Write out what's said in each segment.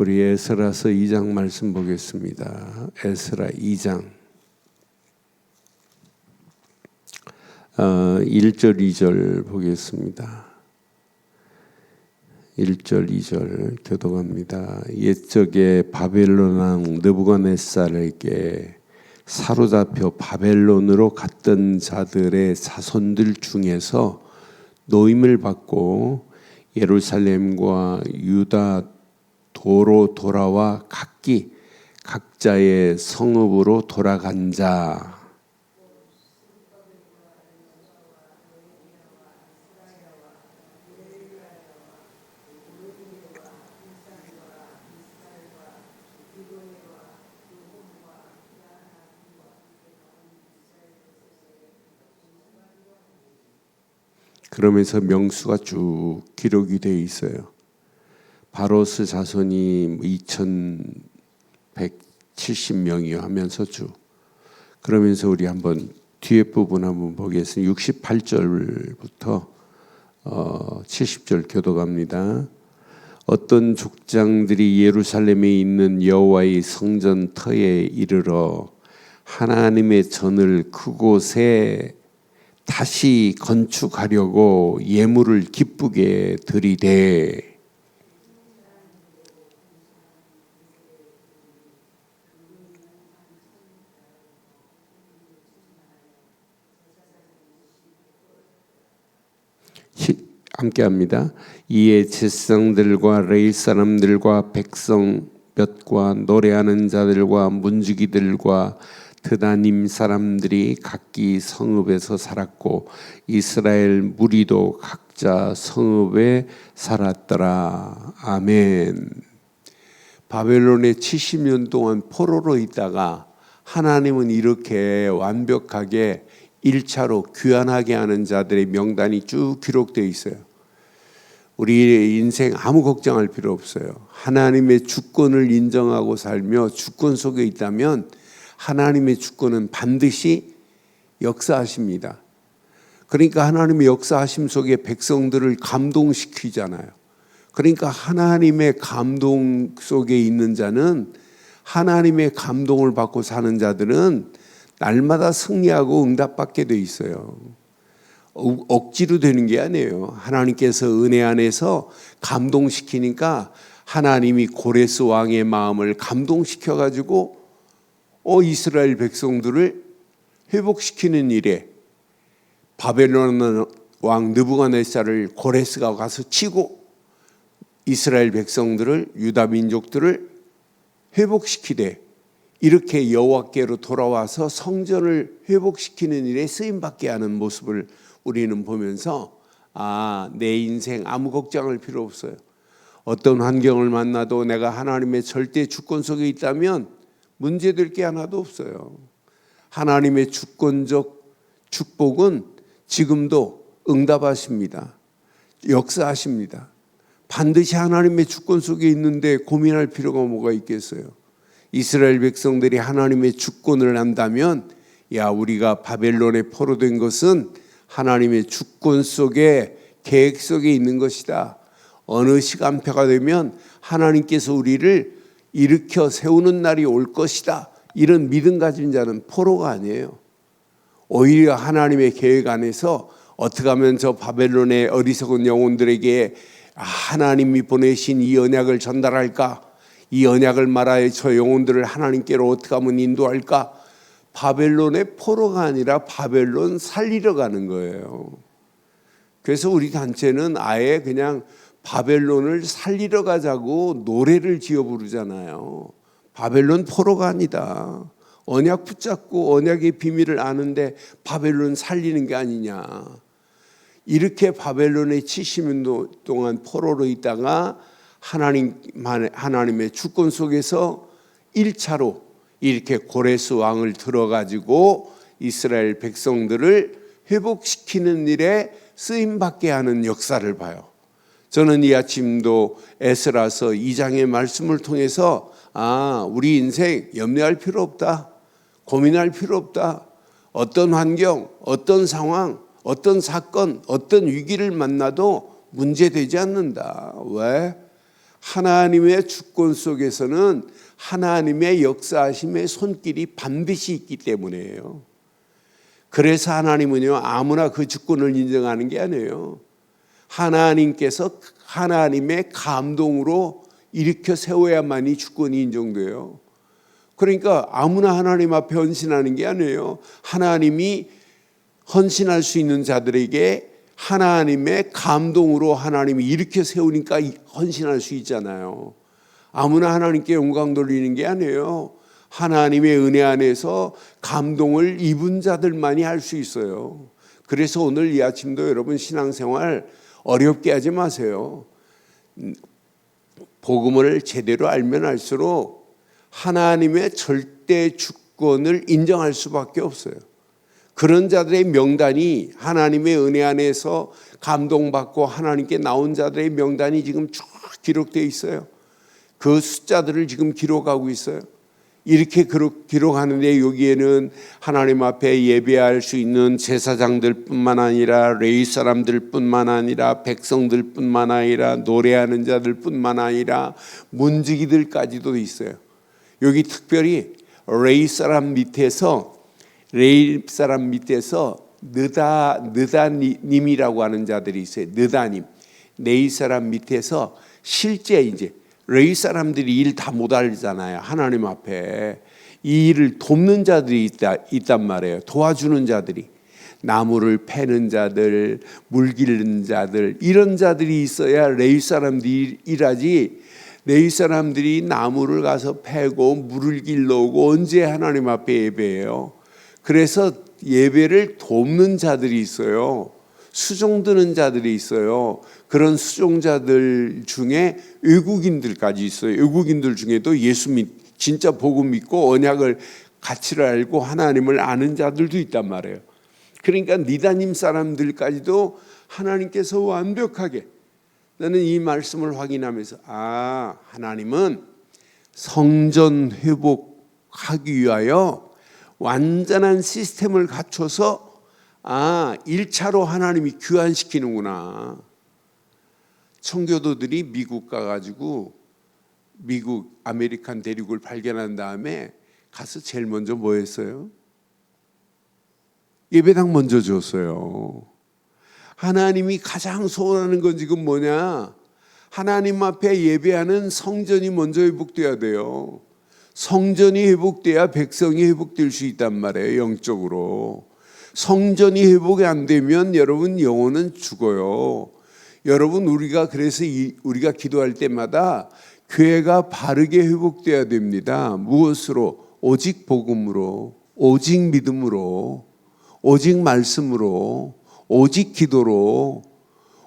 우리 에스라서 2장 말씀 보겠습니다. 에스라 2장 어, 1절 2절 보겠습니다. 1절 2절 교도갑니다. 옛적에 바벨론 왕 느부갓네살에게 사로잡혀 바벨론으로 갔던 자들의 자손들 중에서 노임을 받고 예루살렘과 유다 도로 돌아와 각기 각자의 성읍으로 돌아간 자 그러면서 명수가 쭉 기록이 되어 있어요. 바로스 자손이 2,170명이요 하면서 쭉 그러면서 우리 한번 뒤에 부분 한번 보겠습니다. 68절부터 어, 70절 교도갑니다. 어떤 족장들이 예루살렘에 있는 여호와의 성전 터에 이르러 하나님의 전을 그곳에 다시 건축하려고 예물을 기쁘게 드리되 함께합니다. 이에 제사장들과 레이 사람들과 백성 몇과 노래하는 자들과 문지기들과 드다님 사람들이 각기 성읍에서 살았고 이스라엘 무리도 각자 성읍에 살았더라. 아멘. 바벨론에 70년 동안 포로로 있다가 하나님은 이렇게 완벽하게 1차로 귀환하게 하는 자들의 명단이 쭉 기록되어 있어요. 우리 인생 아무 걱정할 필요 없어요. 하나님의 주권을 인정하고 살며 주권 속에 있다면 하나님의 주권은 반드시 역사하십니다. 그러니까 하나님의 역사하심 속에 백성들을 감동시키잖아요. 그러니까 하나님의 감동 속에 있는 자는 하나님의 감동을 받고 사는 자들은 날마다 승리하고 응답받게 돼 있어요. 억지로 되는 게 아니에요. 하나님께서 은혜 안에서 감동시키니까 하나님이 고레스 왕의 마음을 감동시켜 가지고 어 이스라엘 백성들을 회복시키는 일에 바벨론 왕 느부갓네살을 고레스가 가서 치고 이스라엘 백성들을 유다 민족들을 회복시키되 이렇게 여호와께로 돌아와서 성전을 회복시키는 일에 쓰임 받게 하는 모습을 우리는 보면서 아, 내 인생 아무 걱정할 필요 없어요. 어떤 환경을 만나도 내가 하나님의 절대 주권 속에 있다면 문제될 게 하나도 없어요. 하나님의 주권적 축복은 지금도 응답하십니다. 역사하십니다. 반드시 하나님의 주권 속에 있는데 고민할 필요가 뭐가 있겠어요? 이스라엘 백성들이 하나님의 주권을 안다면 야 우리가 바벨론에 포로된 것은 하나님의 주권 속에 계획 속에 있는 것이다. 어느 시간표가 되면 하나님께서 우리를 일으켜 세우는 날이 올 것이다. 이런 믿음 가진 자는 포로가 아니에요. 오히려 하나님의 계획 안에서 어떻게 하면 저 바벨론의 어리석은 영혼들에게 하나님이 보내신 이 언약을 전달할까? 이 언약을 말하여 저 영혼들을 하나님께로 어떻게 하면 인도할까? 바벨론의 포로가 아니라 바벨론 살리러 가는 거예요. 그래서 우리 단체는 아예 그냥 바벨론을 살리러 가자고 노래를 지어 부르잖아요. 바벨론 포로가 아니다. 언약 붙잡고 언약의 비밀을 아는데 바벨론 살리는 게 아니냐. 이렇게 바벨론에 70년 동안 포로로 있다가 하나님 하나님의 주권 속에서 1차로 이렇게 고레스 왕을 들어가지고 이스라엘 백성들을 회복시키는 일에 쓰임 받게 하는 역사를 봐요. 저는 이 아침도 에스라서 2장의 말씀을 통해서 아, 우리 인생 염려할 필요 없다. 고민할 필요 없다. 어떤 환경, 어떤 상황, 어떤 사건, 어떤 위기를 만나도 문제되지 않는다. 왜? 하나님의 주권 속에서는 하나님의 역사하심의 손길이 반드시 있기 때문에요. 그래서 하나님은요 아무나 그 주권을 인정하는 게 아니에요. 하나님께서 하나님의 감동으로 일으켜 세워야만이 주권이 인정돼요. 그러니까 아무나 하나님 앞에 헌신하는 게 아니에요. 하나님이 헌신할 수 있는 자들에게 하나님의 감동으로 하나님이 일으켜 세우니까 헌신할 수 있잖아요. 아무나 하나님께 영광 돌리는 게 아니에요. 하나님의 은혜 안에서 감동을 입은 자들만이 할 수 있어요. 그래서 오늘 이 아침도 여러분 신앙생활 어렵게 하지 마세요. 복음을 제대로 알면 알수록 하나님의 절대 주권을 인정할 수밖에 없어요. 그런 자들의 명단이 하나님의 은혜 안에서 감동받고 하나님께 나온 자들의 명단이 지금 쭉 기록되어 있어요. 그 숫자들을 지금 기록하고 있어요. 이렇게 기록하는데 여기에는 하나님 앞에 예배할 수 있는 제사장들 뿐만 아니라 레이 사람들 뿐만 아니라 백성들 뿐만 아니라 노래하는 자들 뿐만 아니라 문지기들까지도 있어요. 여기 특별히 레이 사람 밑에서 레이 사람 밑에서 느다 느다님이라고 하는 자들이 있어요. 느다님 레이 사람 밑에서 실제 이제 레이 사람들이 일 다 못 알잖아요. 하나님 앞에 이 일을 돕는 자들이 있다, 있단 말이에요. 도와주는 자들이. 나무를 패는 자들, 물 기르는 자들, 이런 자들이 있어야 레이 사람들이 일하지. 레이 사람들이 나무를 가서 패고 물을 길러오고 언제 하나님 앞에 예배해요. 그래서 예배를 돕는 자들이 있어요. 수종드는 자들이 있어요. 그런 수종자들 중에 외국인들까지 있어요. 외국인들 중에도 예수 믿 진짜 복음 믿고 언약을 가치를 알고 하나님을 아는 자들도 있단 말이에요. 그러니까 니다님 사람들까지도 하나님께서 완벽하게 나는 이 말씀을 확인하면서 아 하나님은 성전 회복하기 위하여 완전한 시스템을 갖춰서 아, 1차로 하나님이 귀환시키는구나. 청교도들이 미국 가가지고 미국 아메리칸 대륙을 발견한 다음에 가서 제일 먼저 뭐 했어요? 예배당 먼저 줬어요. 하나님이 가장 소원하는 건 지금 뭐냐? 하나님 앞에 예배하는 성전이 먼저 회복돼야 돼요. 성전이 회복돼야 백성이 회복될 수 있단 말이에요, 영적으로. 성전이 회복이 안 되면 여러분 영혼은 죽어요. 여러분 우리가 그래서 이, 우리가 기도할 때마다 교회가 바르게 회복돼야 됩니다. 무엇으로? 오직 복음으로, 오직 믿음으로, 오직 말씀으로, 오직 기도로,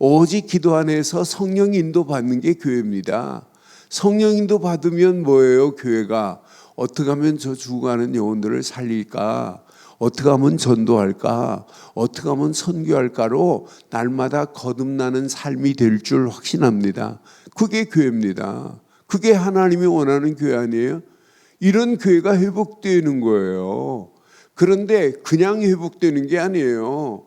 오직 기도 안에서 성령 인도 받는 게 교회입니다. 성령 인도 받으면 뭐예요? 교회가 어떻게 하면 저 죽어가는 영혼들을 살릴까? 어떻게 하면 전도할까? 어떻게 하면 선교할까로 날마다 거듭나는 삶이 될 줄 확신합니다. 그게 교회입니다. 그게 하나님이 원하는 교회 아니에요? 이런 교회가 회복되는 거예요. 그런데 그냥 회복되는 게 아니에요.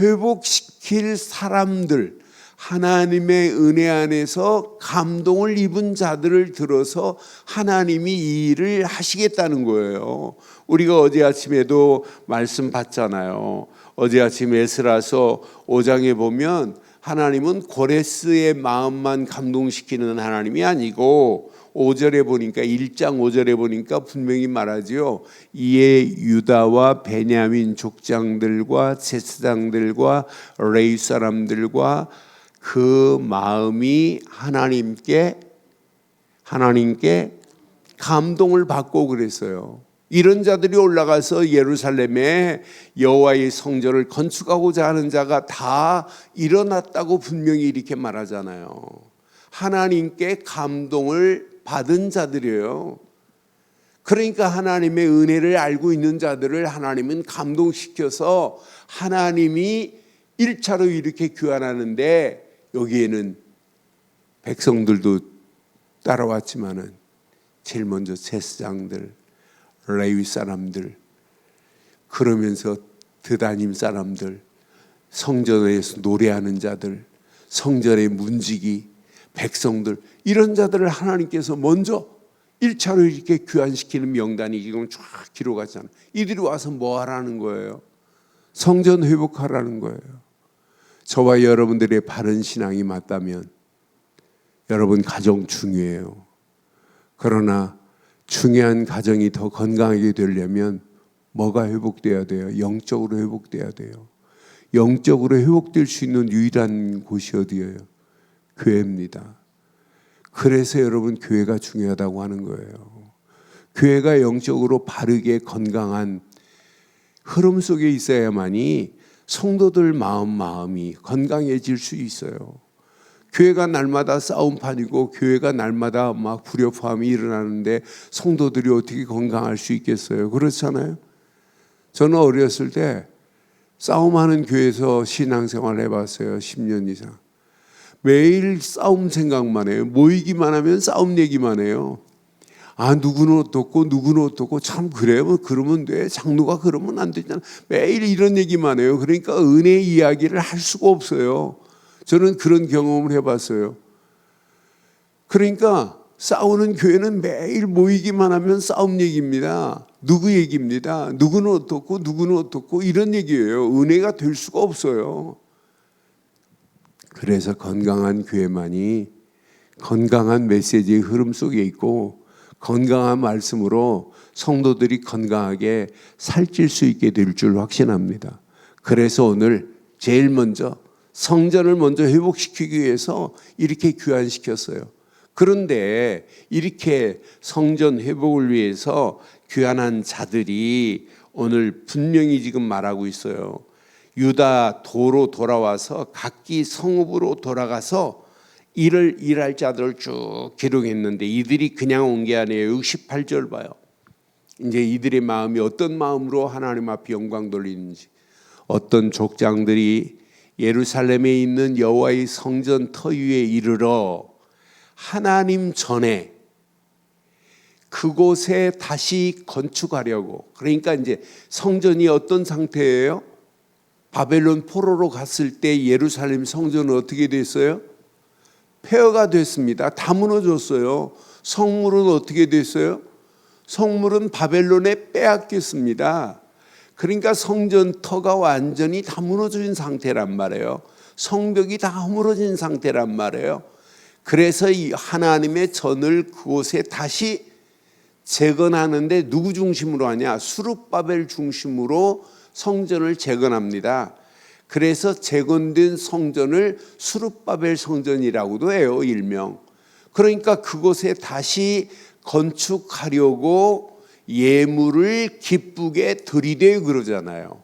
회복시킬 사람들, 하나님의 은혜 안에서 감동을 입은 자들을 들어서 하나님이 이 일을 하시겠다는 거예요. 우리가 어제 아침에도 말씀 받잖아요. 어제 아침 에스라서 5장에 보면 하나님은 고레스의 마음만 감동시키는 하나님이 아니고 5절에 보니까 1장 5절에 보니까 분명히 말하지요. 이에 유다와 베냐민 족장들과 제사장들과 레이 사람들과 그 마음이 하나님께 하나님께 감동을 받고 그랬어요. 이런 자들이 올라가서 예루살렘에 여호와의 성전을 건축하고자 하는 자가 다 일어났다고 분명히 이렇게 말하잖아요. 하나님께 감동을 받은 자들이에요. 그러니까 하나님의 은혜를 알고 있는 자들을 하나님은 감동시켜서 하나님이 1차로 이렇게 교환하는데 여기에는 백성들도 따라왔지만은 제일 먼저 제사장들, 레위 사람들, 그러면서 드다님 사람들, 성전에서 노래하는 자들, 성전의 문지기 백성들 이런 자들을 하나님께서 먼저 1차로 이렇게 귀환시키는 명단이 지금 쫙 기록하잖아요. 이들이 와서 뭐 하라는 거예요? 성전 회복하라는 거예요. 저와 여러분들의 바른 신앙이 맞다면 여러분 가정 중요해요. 그러나 중요한 가정이 더 건강하게 되려면 뭐가 회복돼야 돼요? 영적으로 회복돼야 돼요. 영적으로 회복될 수 있는 유일한 곳이 어디예요? 교회입니다. 그래서 여러분 교회가 중요하다고 하는 거예요. 교회가 영적으로 바르게 건강한 흐름 속에 있어야만이 성도들 마음 마음이 건강해질 수 있어요. 교회가 날마다 싸움판이고 교회가 날마다 막 불협화음이 일어나는데 성도들이 어떻게 건강할 수 있겠어요? 그렇잖아요. 저는 어렸을 때 싸움하는 교회에서 신앙생활 해봤어요. 10년 이상. 매일 싸움 생각만 해요. 모이기만 하면 싸움 얘기만 해요. 아 누구는 어떻고 누구는 어떻고 참 그래요. 뭐 그러면 돼. 장로가 그러면 안 되잖아. 매일 이런 얘기만 해요. 그러니까 은혜 이야기를 할 수가 없어요. 저는 그런 경험을 해봤어요. 그러니까 싸우는 교회는 매일 모이기만 하면 싸움 얘기입니다. 누구 얘기입니다. 누구는 어떻고 누구는 어떻고 이런 얘기예요. 은혜가 될 수가 없어요. 그래서 건강한 교회만이 건강한 메시지의 흐름 속에 있고 건강한 말씀으로 성도들이 건강하게 살찔 수 있게 될 줄 확신합니다. 그래서 오늘 제일 먼저 성전을 먼저 회복시키기 위해서 이렇게 귀환시켰어요. 그런데 이렇게 성전 회복을 위해서 귀환한 자들이 오늘 분명히 지금 말하고 있어요. 유다 도로 돌아와서 각기 성읍으로 돌아가서 일을 일할 자들을 쭉 기록했는데 이들이 그냥 온 게 아니에요. 68절 봐요. 이제 이들의 마음이 어떤 마음으로 하나님 앞에 영광 돌리는지 어떤 족장들이 예루살렘에 있는 여호와의 성전 터 위에 이르러 하나님 전에 그곳에 다시 건축하려고 그러니까 이제 성전이 어떤 상태예요? 바벨론 포로로 갔을 때 예루살렘 성전은 어떻게 됐어요? 폐허가 됐습니다. 다 무너졌어요. 성물은 어떻게 됐어요? 성물은 바벨론에 빼앗겼습니다. 그러니까 성전터가 완전히 다 무너진 상태란 말이에요. 성벽이 다 허물어진 상태란 말이에요. 그래서 이 하나님의 전을 그곳에 다시 재건하는데 누구 중심으로 하냐? 수룹바벨 중심으로 성전을 재건합니다. 그래서 재건된 성전을 수룹바벨 성전이라고도 해요, 일명. 그러니까 그곳에 다시 건축하려고 예물을 기쁘게 들이대 그러잖아요.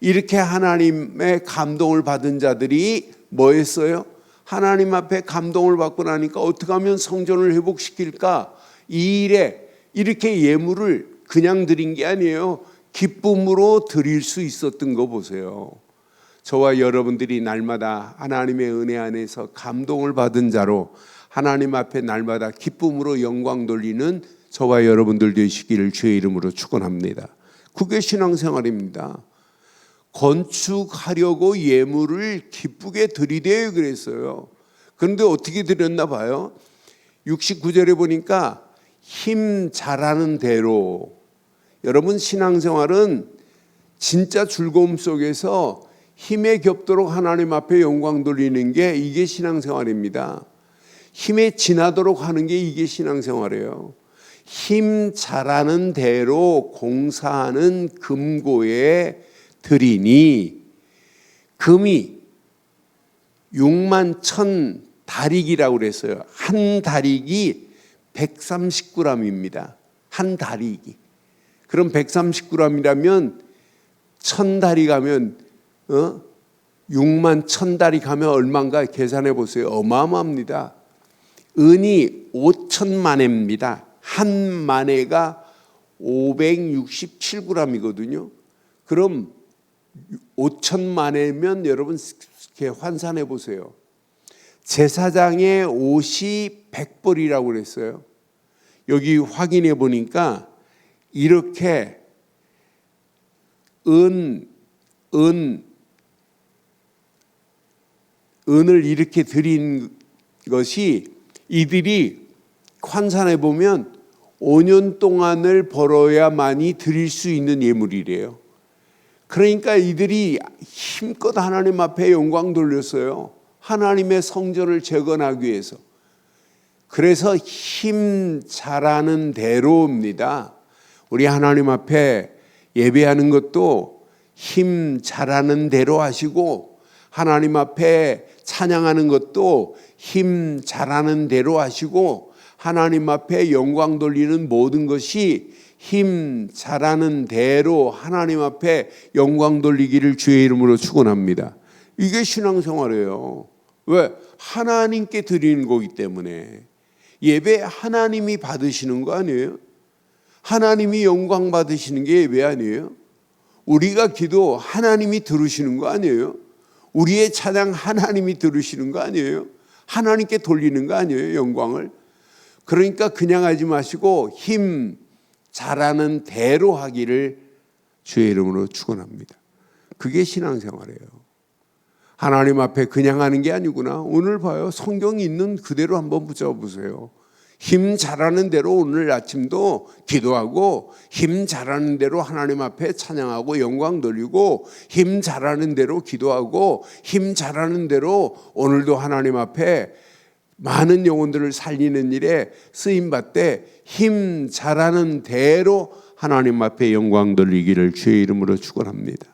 이렇게 하나님의 감동을 받은 자들이 뭐 했어요? 하나님 앞에 감동을 받고 나니까 어떻게 하면 성전을 회복시킬까? 이 일에 이렇게 예물을 그냥 드린 게 아니에요. 기쁨으로 드릴 수 있었던 거 보세요. 저와 여러분들이 날마다 하나님의 은혜 안에서 감동을 받은 자로 하나님 앞에 날마다 기쁨으로 영광 돌리는 저와 여러분들 되시기를 주의 이름으로 축원합니다. 그게 신앙생활입니다. 건축하려고 예물을 기쁘게 드리되 그랬어요. 그런데 어떻게 드렸나 봐요. 69절에 보니까 힘 잘하는 대로 여러분 신앙생활은 진짜 즐거움 속에서 힘에 겹도록 하나님 앞에 영광 돌리는 게 이게 신앙생활입니다. 힘에 지나도록 하는 게 이게 신앙생활이에요. 힘 잘하는 대로 공사하는 금고에 드리니 금이 6만 천 다릭이라고 그랬어요. 한 다릭이 130g입니다. 한 다릭이. 그럼 130g이라면 천 다리 가면 어? 6만 천 다리 가면 얼마인가 계산해 보세요. 어마어마합니다. 은이 5천만 회입니다. 한 만회가 567g이거든요. 그럼 5천만 회면 여러분 이렇게 환산해 보세요. 제사장의 옷이 100벌이라고 그랬어요. 여기 확인해 보니까 이렇게 은, 은, 은을 이렇게 드린 것이 이들이 환산해 보면 5년 동안을 벌어야만이 드릴 수 있는 예물이래요. 그러니까 이들이 힘껏 하나님 앞에 영광 돌렸어요. 하나님의 성전을 재건하기 위해서. 그래서 힘 잘하는 대로입니다. 우리 하나님 앞에 예배하는 것도 힘 잘하는 대로 하시고 하나님 앞에 찬양하는 것도 힘 잘하는 대로 하시고 하나님 앞에 영광 돌리는 모든 것이 힘 잘하는 대로 하나님 앞에 영광 돌리기를 주의 이름으로 축원합니다. 이게 신앙생활이에요. 왜? 하나님께 드리는 거기 때문에 예배 하나님이 받으시는 거 아니에요? 하나님이 영광 받으시는 게 예배 아니에요? 우리가 기도 하나님이 들으시는 거 아니에요? 우리의 찬양 하나님이 들으시는 거 아니에요? 하나님께 돌리는 거 아니에요? 영광을. 그러니까 그냥 하지 마시고 힘 잘하는 대로 하기를 주의 이름으로 축원합니다. 그게 신앙생활이에요. 하나님 앞에 그냥 하는 게 아니구나. 오늘 봐요. 성경이 있는 그대로 한번 붙잡아 보세요. 힘 잘하는 대로 오늘 아침도 기도하고 힘 잘하는 대로 하나님 앞에 찬양하고 영광 돌리고 힘 잘하는 대로 기도하고 힘 잘하는 대로 오늘도 하나님 앞에 많은 영혼들을 살리는 일에 쓰임 받되 힘 잘하는 대로 하나님 앞에 영광 돌리기를 주의 이름으로 축원합니다.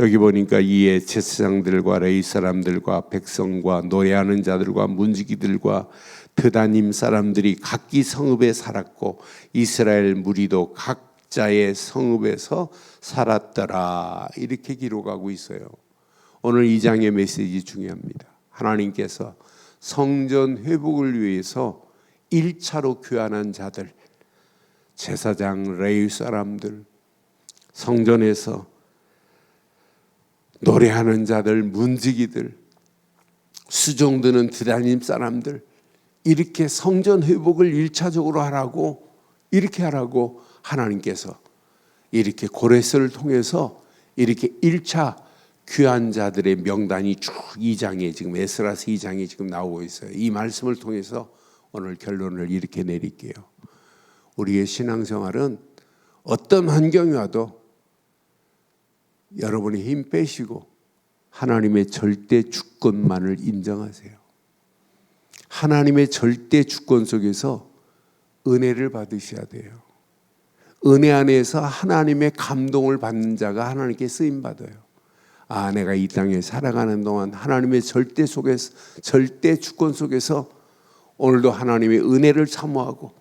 여기 보니까 이에 제사장들과 레이 사람들과 백성과 노래하는 자들과 문지기들과 드다님 사람들이 각기 성읍에 살았고 이스라엘 무리도 각자의 성읍에서 살았더라 이렇게 기록하고 있어요. 오늘 이 장의 메시지 중요합니다. 하나님께서 성전 회복을 위해서 1차로 귀환한 자들 제사장 레위 사람들 성전에서 노래하는 자들 문지기들 수종드는 드다님 사람들 이렇게 성전 회복을 일차적으로 하라고 이렇게 하라고 하나님께서 이렇게 고레스를 통해서 이렇게 1차 귀한 자들의 명단이 쭉 2장에 지금 에스라스 2장에 지금 나오고 있어요. 이 말씀을 통해서 오늘 결론을 이렇게 내릴게요. 우리의 신앙생활은 어떤 환경이 와도 여러분이 힘 빼시고 하나님의 절대 주권만을 인정하세요. 하나님의 절대 주권 속에서 은혜를 받으셔야 돼요. 은혜 안에서 하나님의 감동을 받는 자가 하나님께 쓰임 받아요. 아, 내가 이 땅에 살아가는 동안 하나님의 절대 속에서 절대 주권 속에서 오늘도 하나님의 은혜를 사모하고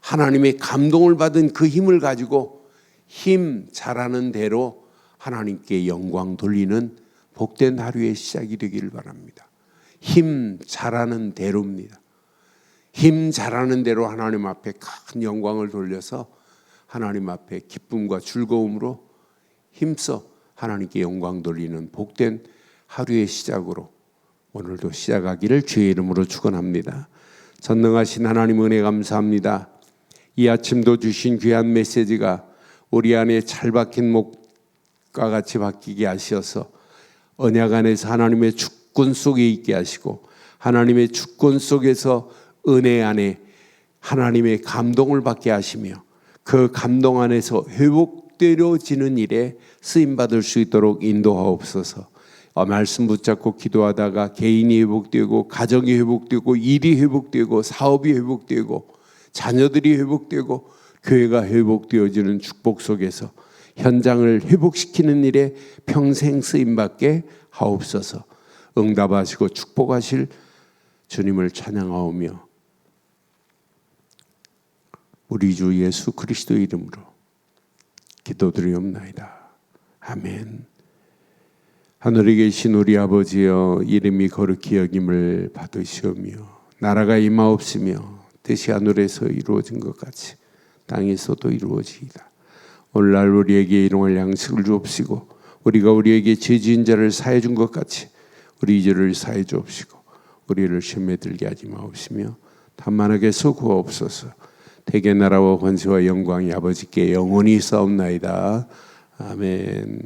하나님의 감동을 받은 그 힘을 가지고 힘 잘하는 대로 하나님께 영광 돌리는 복된 하루의 시작이 되기를 바랍니다. 힘 잘하는 대로입니다. 힘 잘하는 대로 하나님 앞에 큰 영광을 돌려서 하나님 앞에 기쁨과 즐거움으로 힘써 하나님께 영광 돌리는 복된 하루의 시작으로 오늘도 시작하기를 주의 이름으로 축원합니다. 전능하신 하나님 은혜 감사합니다. 이 아침도 주신 귀한 메시지가 우리 안에 잘 박힌 목과 같이 바뀌게 하셔서 언약 안에서 하나님의 주권 속에 있게 하시고 하나님의 주권 속에서 은혜 안에 하나님의 감동을 받게 하시며 그 감동 안에서 회복되어지는 일에 쓰임 받을 수 있도록 인도하옵소서. 어, 말씀 붙잡고 기도하다가 개인이 회복되고 가정이 회복되고 일이 회복되고 사업이 회복되고 자녀들이 회복되고 교회가 회복되어지는 축복 속에서 현장을 회복시키는 일에 평생 쓰임 받게 하옵소서. 응답하시고 축복하실 주님을 찬양하오며 우리 주 예수 그리스도 이름으로 기도드리옵나이다. 아멘. 하늘에 계신 우리 아버지여 이름이 거룩히 여김을 받으시오며 나라가 임하옵시며 뜻이 하늘에서 이루어진 것 같이 땅에서도 이루어지이다. 오늘날 우리에게 일용할 양식을 주옵시고 우리가 우리에게 죄지은 자를 사해 준 것 같이 우리 죄를 사해 주옵시고 우리를 시험에 들게 하지 마옵시며 단만하게 소구하옵소서 대개 나라와 권세와 영광이 아버지께 영원히 싸움나이다. 아멘.